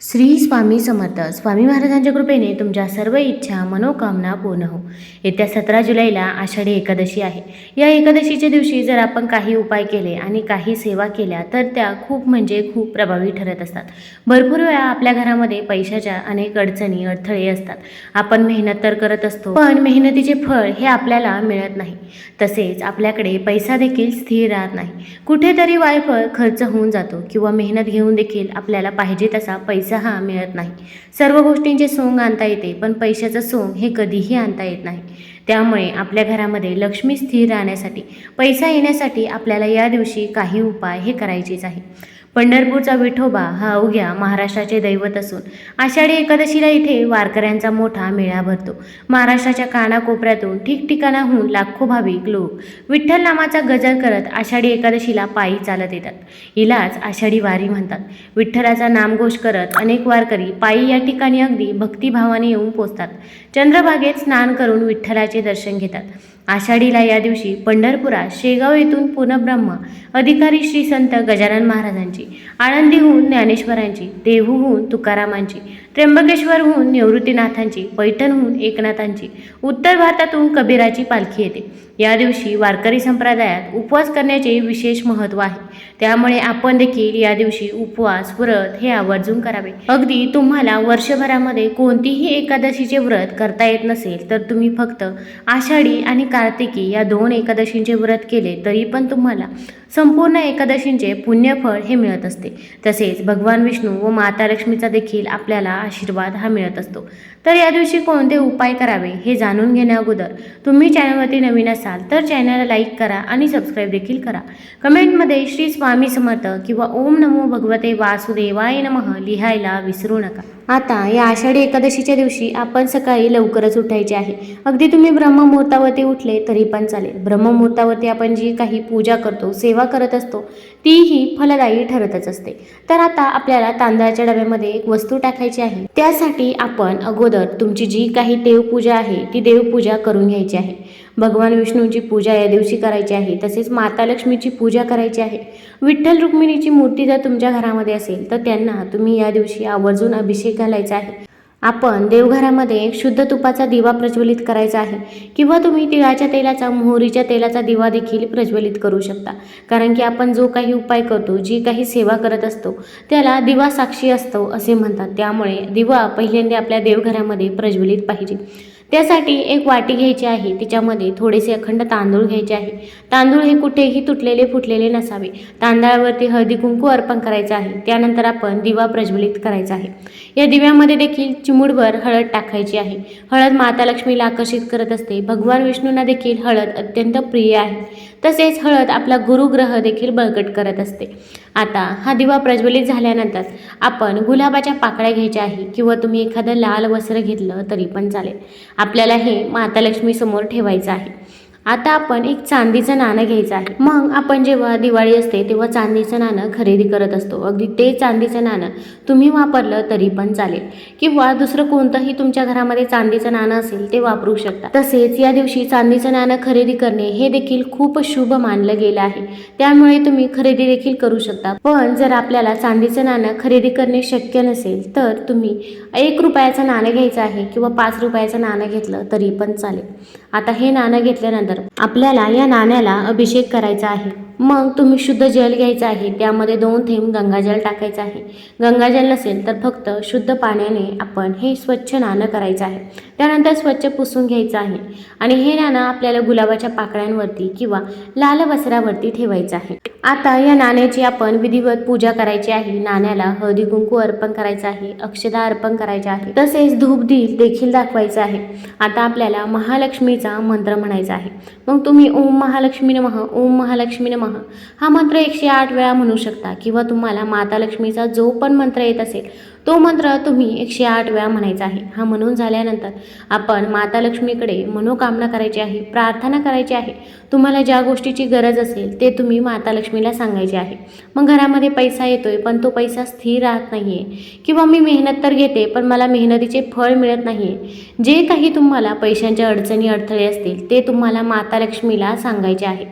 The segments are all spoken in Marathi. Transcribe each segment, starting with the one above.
श्री स्वामी समर्थ. स्वामी महाराजांच्या कृपेने तुमच्या सर्व इच्छा मनोकामना पूर्ण हो. येत्या सतरा जुलैला आषाढी एकादशी आहे. या एकादशीच्या दिवशी जर आपण काही उपाय केले आणि काही सेवा केल्या तर त्या खूप म्हणजे खूप प्रभावी ठरत असतात. भरपूर वेळा आपल्या घरामध्ये पैशाच्या अनेक अडचणी अडथळे असतात. आपण मेहनत तर करत असतो पण मेहनतीचे फळ हे आपल्याला मिळत नाही. तसेच आपल्याकडे पैसा देखील स्थिर राहत नाही. कुठेतरी वायफळ खर्च होऊन जातो किंवा मेहनत घेऊन देखील आपल्याला पाहिजे तसा पैसा हा मिळत नाही. सर्व गोष्टींचे सोंग आणता येते पण पैशाचं सोंग हे कधीही आणता येत नाही. त्यामुळे आपल्या घरामध्ये लक्ष्मी स्थिर राहण्यासाठी पैसा येण्यासाठी आपल्याला या दिवशी काही उपाय हे करायचेच आहे. पंढरपूरचा विठोबा हा अवघ्या महाराष्ट्राचे दैवत असून आषाढी एकादशीला इथे वारकऱ्यांचा मोठा मेळा भरतो. महाराष्ट्राच्या कानाकोपऱ्यातून ठिकठिकाणाहून लाखो भाविक लोक विठ्ठल नामाचा गजर करत आषाढी एकादशीला पायी चालत येतात. हिलाच आषाढी वारी म्हणतात. विठ्ठलाचा नामघोष करत अनेक वारकरी पायी या ठिकाणी अगदी भक्तिभावाने येऊन पोचतात. चंद्रभागेत स्नान करून विठ्ठलाचे दर्शन घेतात. आषाढीला या दिवशी पंढरपुरात शेगाव येथून पुनब्रह्म अधिकारी श्री संत गजानन महाराजांची आळंदीहून ज्ञानेश्वरांची देहूहून तुकारामांची त्र्यंबकेश्वरहून निवृत्तीनाथांची पैठणहून एकनाथांची उत्तर भारतातून कबीराची पालखी येते. या दिवशी वारकरी संप्रदायात उपवास करण्याचे विशेष महत्त्व आहे. त्यामुळे आपण देखील या दिवशी उपवास व्रत हे आवर्जून करावे. अगदी तुम्हाला वर्षभरामध्ये कोणतीही एकादशीचे व्रत करता येत नसेल तर तुम्ही फक्त आषाढी आणि कार्तिकी या दोन एकादशींचे व्रत केले तरी पण तुम्हाला संपूर्ण एकादशींचे पुण्यफळ हे मिळत असते. तसेच भगवान विष्णू व माता लक्ष्मीचा देखील आपल्याला आशीर्वाद हा मिळत असतो. तर या दिवशी कोणते उपाय करावे हे जाणून घेण्या अगोदर तुम्ही चॅनलवरती नवीन असाल तर चॅनलला लाईक करा आणि सबस्क्राईब देखील करा. कमेंटमध्ये श्री स्वामी समर्थ किंवा ओम नमो भगवते वासुदेवाय नमः लिहायला विसरू नका. आता या आषाढी एकादशीच्या दिवशी आपण सकाळी लवकरच उठायचे आहे. अगदी तुम्ही ब्रह्ममुहूर्तावरती उठले तरी पण चालेल. ब्रह्ममुहूर्तावरती आपण जी काही पूजा करतो सेवा करत असतो तीही फलदायी ठरतच असते. तर आता आपल्याला तांदळाच्या डब्यामध्ये एक वस्तू टाकायची आहे. त्यासाठी आपण अगोदर तुमची जी काही देवपूजा आहे ती देवपूजा करून घ्यायची आहे. भगवान विष्णूंची पूजा या दिवशी करायची आहे तसेच माता लक्ष्मीची पूजा करायची आहे. विठ्ठल रुक्मिणीची मूर्ती जर तुमच्या घरामध्ये असेल तर त्यांना तुम्ही या दिवशी आवर्जून अभिषेक घालायचा आहे. आपण देवघरामध्ये एक शुद्ध तुपाचा दिवा प्रज्वलित करायचा आहे किंवा तुम्ही तिळाच्या तेलाचा मोहरीच्या तेलाचा दिवा देखील प्रज्वलित करू शकता. कारण की आपण जो काही उपाय करतो जी काही सेवा करत असतो त्याला दिवा साक्षी असतो असे म्हणतात. त्यामुळे दिवा पहिल्यांदा आपल्या देवघरामध्ये प्रज्वलित पाहिजे. त्यासाठी एक वाटी घ्यायची आहे. तिच्यामध्ये थोडेसे अखंड तांदूळ घ्यायचे आहे. तांदूळ हे कुठेही तुटलेले फुटलेले नसावे. तांदळावरती हळदी कुंकू अर्पण करायचं आहे. त्यानंतर आपण दिवा प्रज्वलित करायचा आहे. या दिव्यामध्ये देखील चिमुडभर हळद टाकायची आहे. हळद माता लक्ष्मीला आकर्षित करत असते. भगवान विष्णूंना देखील हळद अत्यंत प्रिय आहे. तसेच हळद आपला गुरुग्रह देखील बळकट करत असते. आता हा दिवा प्रज्वलित झाल्यानंतर आपण गुलाबाच्या पाकळ्या घ्यायच्या आहे किंवा तुम्ही एखादं लाल वस्त्र घेतलं तरी पण चालेल. आपल्याला हे माता लक्ष्मीसमोर ठेवायचं आहे. आता आपण एक चांदीचं नाणं घ्यायचं आहे. मग आपण जेव्हा दिवाळी असते तेव्हा चांदीचं नाणं खरेदी करत असतो. अगदी ते चांदीचं नाणं तुम्ही वापरलं तरी पण चालेल. किंवा दुसरं कोणतंही तुमच्या घरामध्ये चांदीचं नाणं असेल ते वापरू शकता. तसेच या दिवशी चांदीचं नाणं खरेदी करणे हे देखील खूप शुभ मानलं गेलं आहे. त्यामुळे तुम्ही खरेदी देखील करू शकता. पण जर आपल्याला चांदीचं नाणं खरेदी करणे शक्य नसेल तर तुम्ही एक रुपयाचं नाणं घ्यायचं आहे किंवा पाच रुपयाचं नाणं घेतलं तरी पण चालेल. आता हे नाणं घेतल्यानंतर आपल्याला या नाण्याला अभिषेक करायचा आहे. मग तुम्ही शुद्ध जल घ्यायचं आहे. त्यामध्ये दोन थेंब गंगाजल टाकायचं आहे. गंगाजल नसेल तर फक्त शुद्ध पाण्याने आपण हे स्वच्छ नाणं करायचं आहे. त्यानंतर स्वच्छ पुसून घ्यायचं आहे. आणि हे नाणं आपल्याला गुलाबाच्या पाकळ्यांवरती किंवा लाल वस्त्रावरती ठेवायचं आहे. आता या नाण्याची आपण विधिवत पूजा करायची आहे. नाण्याला हळदी कुंकू अर्पण करायचं आहे. अक्षदा अर्पण करायच्या आहे तसेच धूप दीप देखील दाखवायचं आहे. आता आपल्याला महालक्ष्मीचा मंत्र म्हणायचा आहे. मग तुम्ही ओम महालक्ष्मी नमः ओम महालक्ष्मी नमः हा मंत्र एकशे आठ वेळा म्हणू शकता किंवा तुम्हाला माता लक्ष्मीचा जो पण मंत्र येत असेल तो मंत्र तुम्ही एकशे आठ वेळा म्हणायचा आहे. हा म्हणून झाल्यानंतर आपण माता लक्ष्मीकडे मनोकामना करायची आहे प्रार्थना करायची आहे. तुम्हाला ज्या गोष्टीची गरज असेल ते तुम्ही माता लक्ष्मीला सांगायचे आहे. मग घरामध्ये पैसा येतोय पण तो पैसा स्थिर राहत नाही आहे किंवा मी मेहनत तर घेते पण मला मेहनतीचे फळ मिळत नाही आहे जे काही तुम्हाला पैशांच्या अडचणी अडथळे असतील ते तुम्हाला माता लक्ष्मीला सांगायचे आहे.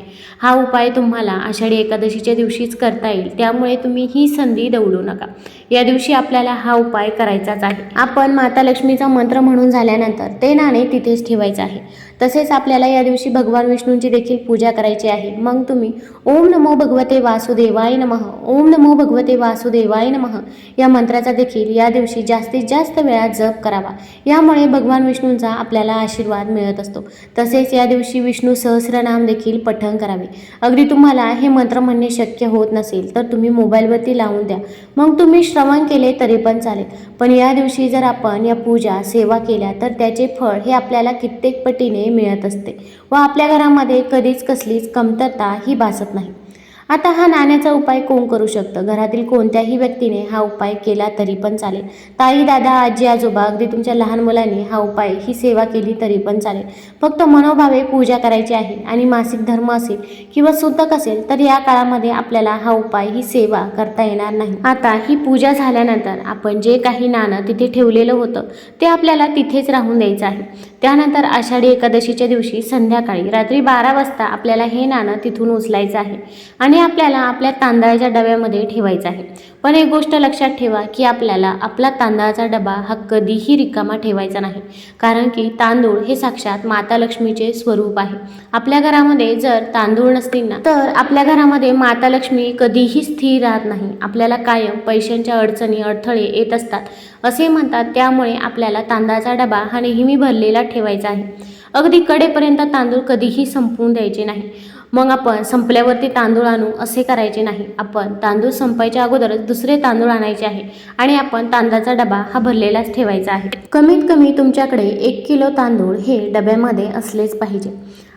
हा उपाय तुम्हाला आषाढी एकादशीच्या दिवशीच करता येईल. त्यामुळे तुम्ही ही संधी दवडू नका. या दिवशी आपल्याला हा उपाय करायचाच आहे. आपण माता लक्ष्मीचा मंत्र म्हणून झाल्यानंतर ते नाणे तिथेच ठेवायचं आहे. तसेच आपल्याला या दिवशी भगवान विष्णूंची देखील पूजा करायची आहे. मग तुम्ही ओम नमो भगवते वासुदेवाय नमः ओम नमो भगवते वासुदेवाय नमः या मंत्राचा देखील या दिवशी जास्तीत जास्त वेळा जप करावा. यामुळे भगवान विष्णूंचा आपल्याला आशीर्वाद मिळत असतो. तसेच या दिवशी विष्णू सहस्रनाम देखील पठण करावे. अगदी तुम्हाला हे मंत्र म्हणणे शक्य होत नसेल तर तुम्ही मोबाईलवरती लावून द्या. मग तुम्ही श्रवण केले तरी पण चालेल. पण या दिवशी जर आपण या पूजा सेवा केल्या तर त्याचे फळ हे आपल्याला कित्येक पटीने मिळत असते व आपल्या घरामध्ये कधीच कसलीच कमतरता ही भासत नाही. आता हा नाण्याचा उपाय कोण करू शकतं? घरातील कोणत्याही व्यक्तीने हा उपाय केला तरी पण चालेल. ताई दादा आजी आजोबा अगदी तुमच्या लहान मुलांनी हा उपाय ही सेवा केली तरी पण चालेल. फक्त मनोभावे पूजा करायची आहे आणि मासिक धर्म असेल किंवा सुतक असेल तर या काळामध्ये आपल्याला हा उपाय ही सेवा करता येणार नाही. आता ही पूजा झाल्यानंतर आपण जे काही नाणं तिथे ठेवलेलं होतं ते आपल्याला तिथेच राहून द्यायचं आहे. त्यानंतर आषाढी एकादशीच्या दिवशी संध्याकाळी रात्री बारा वाजता आपल्याला हे नाणं तिथून उचलायचं आहे. आणि आपल्याला आपल्या तांदळाच्या डब्यामध्ये ठेवायचं आहे. पण एक गोष्ट लक्षात ठेवा की आपल्याला आपला तांदळाचा डबा हा कधीही रिकामा ठेवायचा नाही. कारण की तांदूळ हे साक्षात माता लक्ष्मीचे स्वरूप आहे. आपल्या घरामध्ये जर तांदूळ नसतील ना तर आपल्या घरामध्ये माता लक्ष्मी कधीही स्थिर राहत नाही. आपल्याला कायम पैशांच्या अडचणी अडथळे येत असतात. असे म्हणतात त्यामुळे आपल्याला तांदळाचा डबा हा नेहमी भरलेला ठेवायचा आहे. अगदी कडेपर्यंत तांदूळ कधीही संपवून द्यायचे नाही. मग आपण संपल्यावरती तांदूळ आणू असे करायचे नाही. आपण तांदूळ संपायच्या अगोदरच दुसरे तांदूळ आणायचे आहे आणि आपण तांदळाचा डबा हा भरलेलाच ठेवायचा आहे. कमीत कमी तुमच्याकडे एक किलो तांदूळ हे डब्यामध्ये असलेच पाहिजे.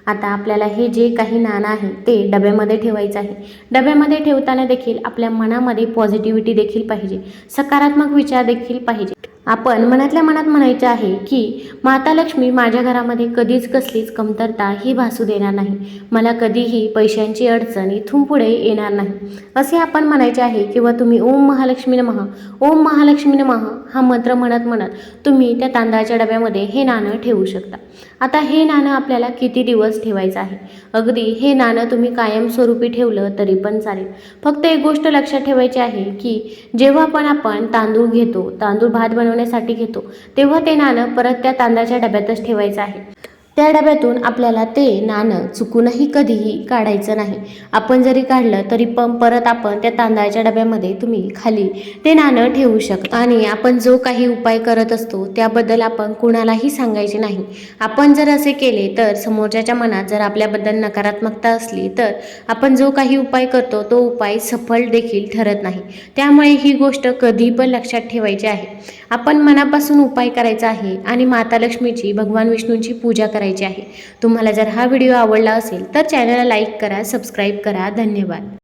आता आपल्याला हे जे काही नाणं आहे ते डब्यामध्ये ठेवायचं आहे. डब्यामध्ये ठेवताना देखील आपल्या मनामध्ये पॉझिटिव्हिटी देखील पाहिजे. सकारात्मक विचार देखील पाहिजे. आपण मनातल्या मनात म्हणायचे आहे की माता लक्ष्मी माझ्या घरामध्ये कधीच कसलीच कमतरता ही भासू देणार नाही. मला कधीही पैशांची अडचण इथून पुढे येणार नाही. असे आपण म्हणायचे आहे किंवा तुम्ही ओम महालक्ष्मी नमः. ओम महालक्ष्मी नमः हा मंत्र म्हणत म्हणत तुम्ही त्या तांदळाच्या डब्यामध्ये हे नाणं ठेवू शकता. आता हे नाणं आपल्याला किती दिवस ठेवायचं आहे? अगदी हे नाणं तुम्ही कायमस्वरूपी ठेवलं तरी पण चालेल. फक्त एक गोष्ट लक्षात ठेवायची आहे की जेव्हा पण आपण तांदूळ घेतो तांदूळ भात बनवण्यासाठी घेतो. तेव्हा ते नाणं परत त्या तांदळाच्या डब्यातच ठेवायचं आहे. त्या डब्यातून आपल्याला ते नाणं चुकूनही कधीही काढायचं नाही. आपण जरी काढलं तरी पण परत आपण त्या तांदळाच्या डब्यामध्ये तुम्ही खाली ते नाणं ठेवू शकता. आणि आपण जो काही उपाय करत असतो त्याबद्दल आपण कुणालाही सांगायचे नाही. आपण जर असे केले तर समोरच्याच्या मनात जर आपल्याबद्दल नकारात्मकता असली तर आपण जो काही उपाय करतो तो उपाय सफल देखील ठरत नाही. त्यामुळे ही गोष्ट कधी पण लक्षात ठेवायची आहे. आपण मनापासून उपाय करायचा आहे आणि माता लक्ष्मीची भगवान विष्णूंची पूजा करायची आहे. तुम्हाला जर हा व्हिडिओ आवडला असेल तर चॅनलला लाईक करा सबस्क्राईब करा. धन्यवाद.